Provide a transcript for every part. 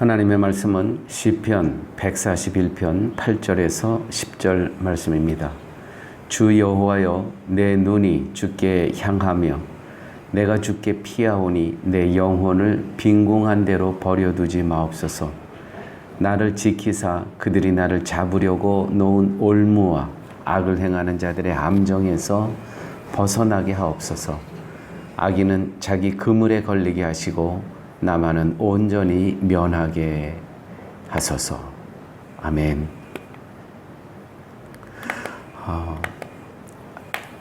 하나님의 말씀은 시편 141편 8절에서 10절 말씀입니다. 주 여호와여 내 눈이 주께 향하며 내가 주께 피하오니 내 영혼을 빈궁한 대로 버려두지 마옵소서. 나를 지키사 그들이 나를 잡으려고 놓은 올무와 악을 행하는 자들의 암정에서 벗어나게 하옵소서. 악인은 자기 그물에 걸리게 하시고 나만은 온전히 면하게 하소서. 아멘. 어,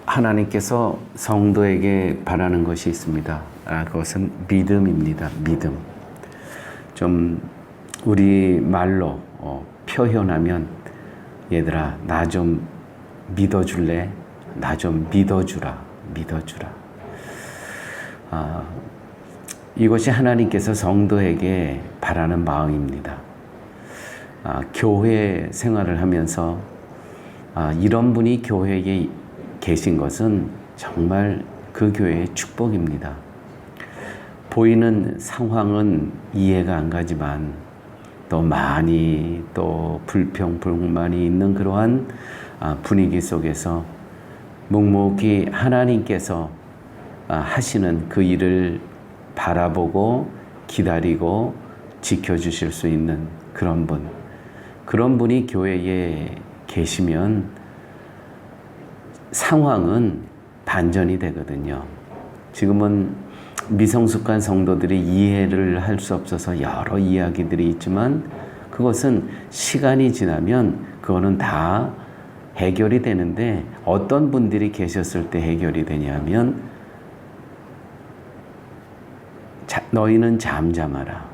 하나님께서 성도에게 바라는 것이 있습니다. 아, 그것은 믿음입니다. 믿음. 좀 우리 말로 어, 표현하면 얘들아 나 좀 믿어줄래? 나 좀 믿어주라. 믿어주라. 아, 이것이 하나님께서 성도에게 바라는 마음입니다. 아, 교회 생활을 하면서 아, 이런 분이 교회에 계신 것은 정말 그 교회의 축복입니다. 보이는 상황은 이해가 안 가지만 또 많이 또 불평, 불만이 있는 그러한 아, 분위기 속에서 묵묵히 하나님께서 아, 하시는 그 일을 바라보고 기다리고 지켜주실 수 있는 그런 분. 그런 분이 교회에 계시면 상황은 반전이 되거든요. 지금은 미성숙한 성도들이 이해를 할 수 없어서 여러 이야기들이 있지만 그것은 시간이 지나면 그거는 다 해결이 되는데 어떤 분들이 계셨을 때 해결이 되냐면 자, 너희는 잠잠하라.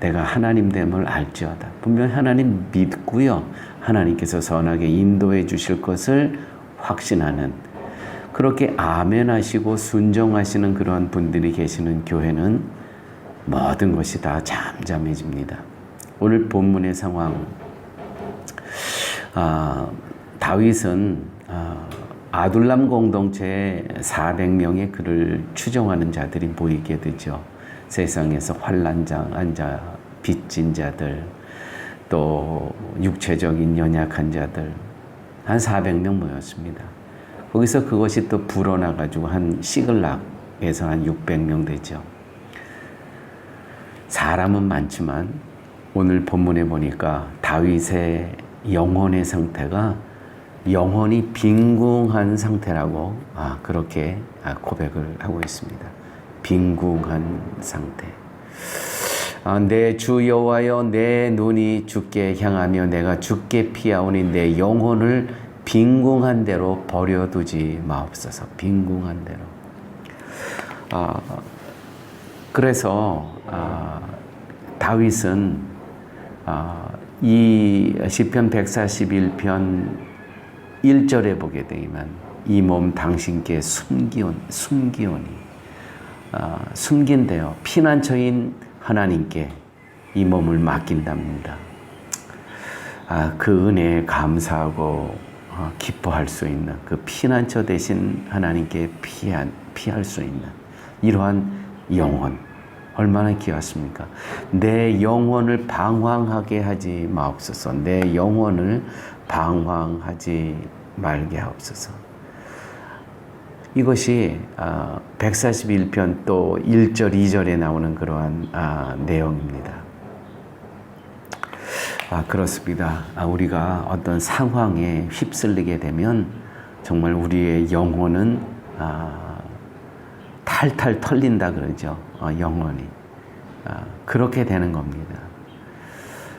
내가 하나님 됨을 알지어다. 분명 하나님 믿고요. 하나님께서 선하게 인도해 주실 것을 확신하는 그렇게 아멘하시고 순종하시는 그런 분들이 계시는 교회는 모든 것이 다 잠잠해집니다. 오늘 본문의 상황 아, 다윗은 아, 아둘람 공동체에 400명의 그를 추종하는 자들이 모이게 되죠. 세상에서 환란장한 자, 빚진 자들, 또 육체적인 연약한 자들 한 400명 모였습니다. 거기서 그것이 또 불어나 가지고 한 시글락에서 한 600명 되죠. 사람은 많지만 오늘 본문에 보니까 다윗의 영혼의 상태가 영혼이 빈궁한 상태라고 아, 그렇게 아, 고백을 하고 있습니다. 빈궁한 상태. 아, 내 주 여호와여 내 눈이 주께 향하며 내가 주께 피하오니 내 영혼을 빈궁한 대로 버려두지 마옵소서. 빈궁한 대로. 아, 그래서 아, 다윗은 아, 이 시편 141편 1절에 보게 되면 이 몸 당신께 숨기온 숨기오니 아, 숨긴대요. 피난처인 하나님께 이 몸을 맡긴답니다. 아, 그 은혜에 감사하고 어, 기뻐할 수 있는 그 피난처 대신 하나님께 피한, 피할 수 있는 이러한 영혼 얼마나 귀하십니까? 내 영혼을 방황하게 하지 마옵소서. 내 영혼을 방황하지 말게 하옵소서. 이것이 141편 아, 또 1절, 2절에 나오는 그러한 아, 내용입니다. 아, 그렇습니다. 우리가 어떤 상황에 휩쓸리게 되면 정말 우리의 영혼은 탈탈 털린다 그러죠. 어, 영혼이. 그렇게 되는 겁니다.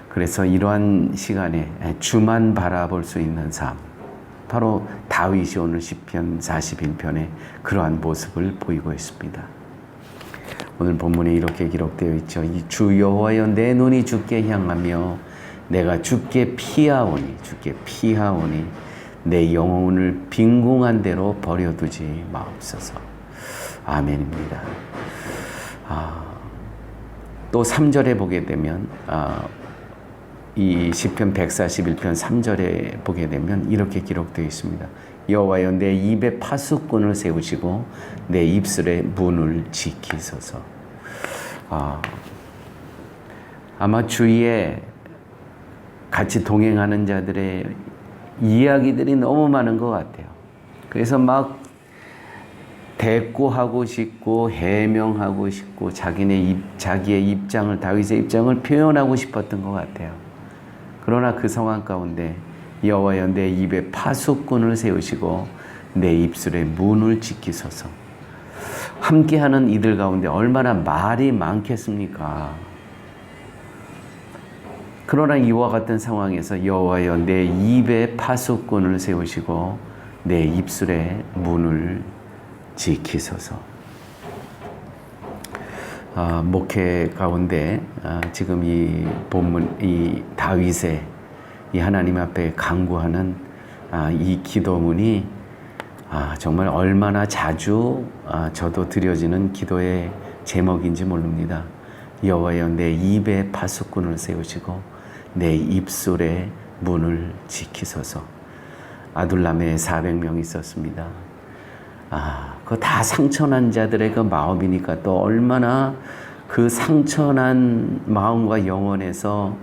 그래서 이러한 시간에 주만 바라볼 수 있는 삶. 바로 다윗이 오늘 시편 41편에 그러한 모습을 보이고 있습니다. 오늘 본문에 이렇게 기록되어 있죠. 주 여호와여 내 눈이 주께 향하며 내가 주께 피하오니 주께 피하오니 내 영혼을 빈궁한 대로 버려두지 마옵소서. 아멘입니다. 아, 또 3절에 보게 되면 아, 이 시편 141편 3절에 보게 되면 이렇게 기록되어 있습니다. 여호와여 내 입에 파수꾼을 세우시고 내 입술에 문을 지키소서. 아, 아마 주위에 같이 동행하는 자들의 이야기들이 너무 많은 것 같아요. 그래서 막 대꾸하고 싶고 해명하고 싶고 자기네 입, 자기의 입장을 다윗의 입장을 표현하고 싶었던 것 같아요. 그러나 그 상황 가운데 여호와여 내 입에 파수꾼을 세우시고 내 입술에 문을 지키소서. 함께하는 이들 가운데 얼마나 말이 많겠습니까? 그러나 이와 같은 상황에서 여호와여 내 입에 파수꾼을 세우시고 내 입술에 문을 지키소서. 아, 목회 가운데 아, 지금 이 본문 이 다윗의 이 하나님 앞에 간구하는 아, 이 기도문이 아, 정말 얼마나 자주 아, 저도 드려지는 기도의 제목인지 모릅니다. 여호와여 내 입에 파수꾼을 세우시고 내 입술에 문을 지키소서. 아둘람에 400명 있었습니다. 아, 그 다 상처난 자들의 그 마음이니까 또 얼마나 그 상처난 마음과 영혼에서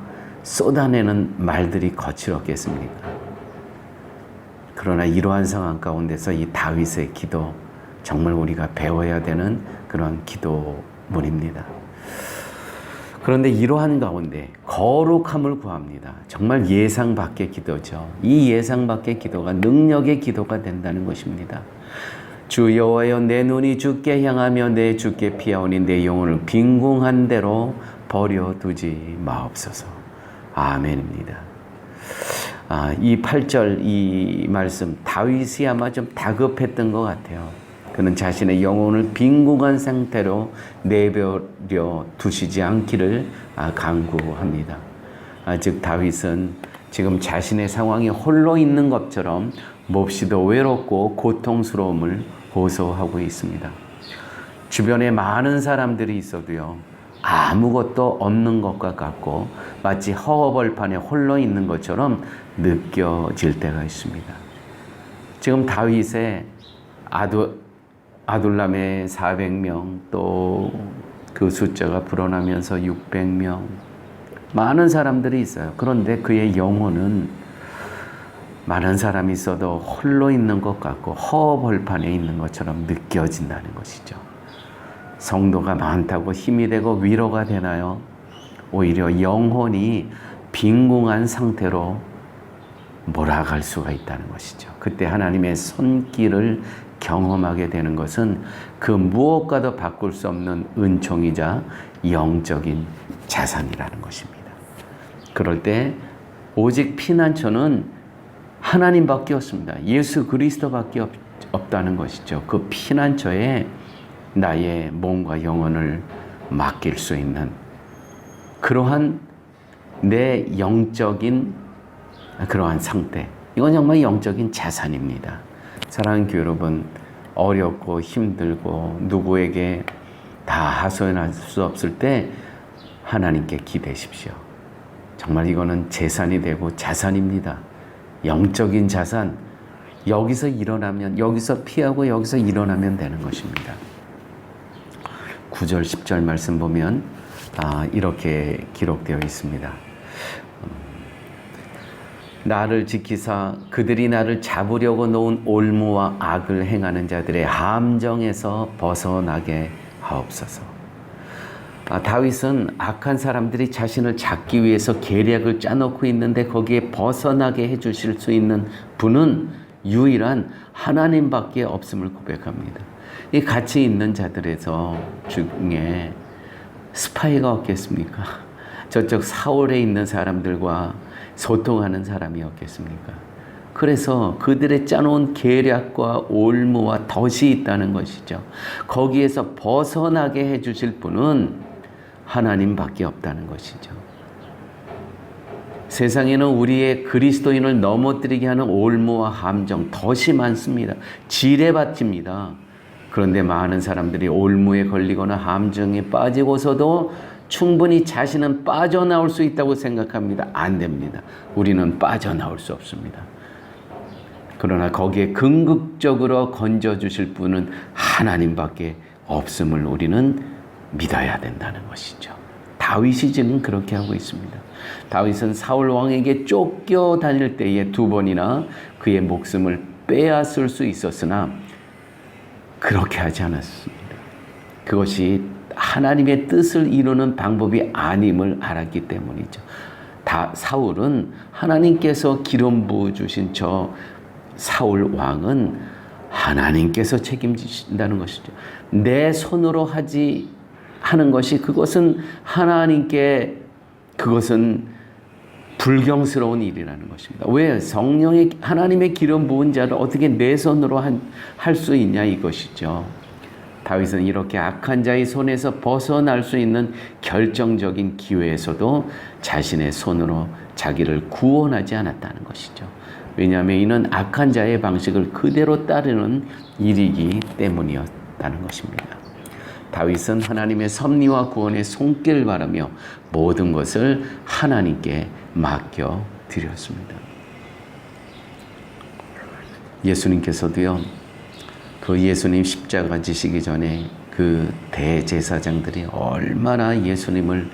쏟아내는 말들이 거칠었겠습니까? 그러나 이러한 상황 가운데서 이 다윗의 기도 정말 우리가 배워야 되는 그런 기도문입니다. 그런데 이러한 가운데 거룩함을 구합니다. 정말 예상 밖의 기도죠. 이 예상 밖의 기도가 능력의 기도가 된다는 것입니다. 주 여호와여 내 눈이 주께 향하며 내 주께 피하오니 내 영혼을 빈궁한 대로 버려 두지 마옵소서. 아멘입니다. 아, 이 8절 이 말씀 다윗이 아마 좀 다급했던 것 같아요. 그는 자신의 영혼을 빈궁한 상태로 내버려 두시지 않기를 아, 강구합니다. 아, 즉 다윗은 지금 자신의 상황이 홀로 있는 것처럼 몹시도 외롭고 고통스러움을 호소하고 있습니다. 주변에 많은 사람들이 있어도요. 아무것도 없는 것과 같고 마치 허허벌판에 홀로 있는 것처럼 느껴질 때가 있습니다. 지금 다윗의 아두, 아둘람의 400명 또 그 숫자가 불어나면서 600명 많은 사람들이 있어요. 그런데 그의 영혼은 많은 사람이 있어도 홀로 있는 것 같고 허벌판에 있는 것처럼 느껴진다는 것이죠. 성도가 많다고 힘이 되고 위로가 되나요? 오히려 영혼이 빈궁한 상태로 몰아갈 수가 있다는 것이죠. 그때 하나님의 손길을 경험하게 되는 것은 그 무엇과도 바꿀 수 없는 은총이자 영적인 자산이라는 것입니다. 그럴 때 오직 피난처는 하나님밖에 없습니다. 예수 그리스도밖에 없, 없다는 것이죠. 그 피난처에 나의 몸과 영혼을 맡길 수 있는 그러한 내 영적인 그러한 상태. 이건 정말 영적인 자산입니다. 사랑하는 교회 여러분, 어렵고 힘들고 누구에게 다 하소연할 수 없을 때 하나님께 기대십시오. 정말 이거는 재산이 되고 자산입니다. 영적인 자산. 여기서 일어나면, 여기서 피하고 여기서 일어나면 되는 것입니다. 9절, 10절 말씀 보면, 아, 이렇게 기록되어 있습니다. 나를 지키사 그들이 나를 잡으려고 놓은 올무와 악을 행하는 자들의 함정에서 벗어나게 하옵소서. 아, 다윗은 악한 사람들이 자신을 잡기 위해서 계략을 짜놓고 있는데 거기에 벗어나게 해주실 수 있는 분은 유일한 하나님밖에 없음을 고백합니다. 이 같이 있는 자들에서 중에 스파이가 없겠습니까? 저쪽 사월에 있는 사람들과 소통하는 사람이 없겠습니까? 그래서 그들의 짜놓은 계략과 올무와 덫이 있다는 것이죠. 거기에서 벗어나게 해주실 분은 하나님밖에 없다는 것이죠. 세상에는 우리의 그리스도인을 넘어뜨리게 하는 올무와 함정, 덫이 많습니다. 지뢰밭입니다. 그런데 많은 사람들이 올무에 걸리거나 함정에 빠지고서도 충분히 자신은 빠져나올 수 있다고 생각합니다. 안 됩니다. 우리는 빠져나올 수 없습니다. 그러나 거기에 긍극적으로 건져 주실 분은 하나님밖에 없음을 우리는 믿어야 된다는 것이죠. 다윗이 지금 그렇게 하고 있습니다. 다윗은 사울 왕에게 쫓겨 다닐 때에 두 번이나 그의 목숨을 빼앗을 수 있었으나 그렇게 하지 않았습니다. 그것이 하나님의 뜻을 이루는 방법이 아님을 알았기 때문이죠. 다 사울은 하나님께서 기름 부어 주신 저 사울 왕은 하나님께서 책임지신다는 것이죠. 내 손으로 하지 하는 것이 그것은 하나님께 그것은 불경스러운 일이라는 것입니다. 왜 성령의 하나님의 기름 부은 자를 어떻게 내 손으로 할 수 있냐 이것이죠. 다윗은 이렇게 악한 자의 손에서 벗어날 수 있는 결정적인 기회에서도 자신의 손으로 자기를 구원하지 않았다는 것이죠. 왜냐하면 이는 악한 자의 방식을 그대로 따르는 일이기 때문이었다는 것입니다. 다윗은 하나님의 섭리와 구원의 손길을 바라며 모든 것을 하나님께 맡겨 드렸습니다. 예수님께서도요, 그 예수님 십자가 지시기 전에 그 대제사장들이 얼마나 예수님을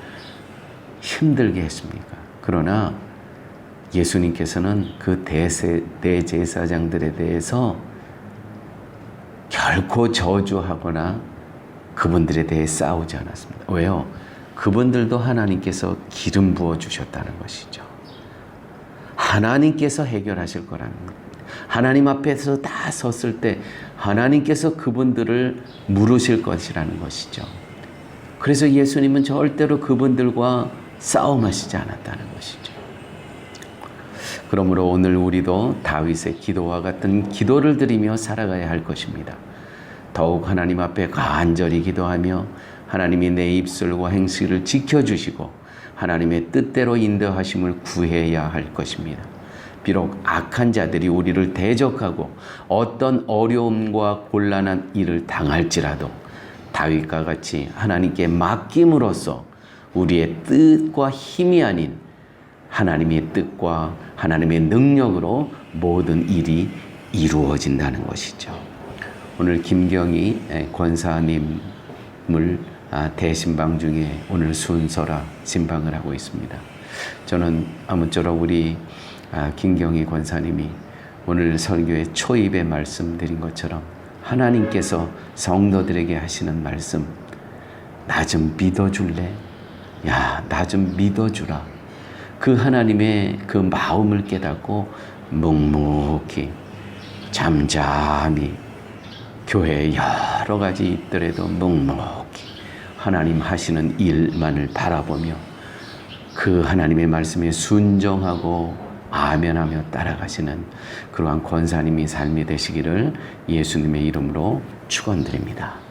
힘들게 했습니까? 그러나 예수님께서는 그 대세, 대제사장들에 대해서 결코 저주하거나 그분들에 대해 싸우지 않았습니다. 왜요? 그분들도 하나님께서 기름 부어 주셨다는 것이죠. 하나님께서 해결하실 거라는 겁니다. 하나님 앞에서 다 섰을 때 하나님께서 그분들을 물으실 것이라는 것이죠. 그래서 예수님은 절대로 그분들과 싸움하시지 않았다는 것이죠. 그러므로 오늘 우리도 다윗의 기도와 같은 기도를 드리며 살아가야 할 것입니다. 더욱 하나님 앞에 간절히 기도하며 하나님이 내 입술과 행실을 지켜주시고 하나님의 뜻대로 인도하심을 구해야 할 것입니다. 비록 악한 자들이 우리를 대적하고 어떤 어려움과 곤란한 일을 당할지라도 다윗과 같이 하나님께 맡김으로써 우리의 뜻과 힘이 아닌 하나님의 뜻과 하나님의 능력으로 모든 일이 이루어진다는 것이죠. 오늘 김경희 권사님을 아, 대신방 중에 오늘 순서라 신방을 하고 있습니다. 저는 아무쪼록 우리 아, 김경희 권사님이 오늘 설교의 초입에 말씀드린 것처럼 하나님께서 성도들에게 하시는 말씀 나 좀 믿어줄래? 야, 나 좀 믿어주라. 그 하나님의 그 마음을 깨닫고 묵묵히 잠잠히 교회 여러 가지 있더라도 묵묵히 하나님 하시는 일만을 바라보며 그 하나님의 말씀에 순종하고 아멘하며 따라가시는 그러한 권사님이 삶이 되시기를 예수님의 이름으로 축원드립니다.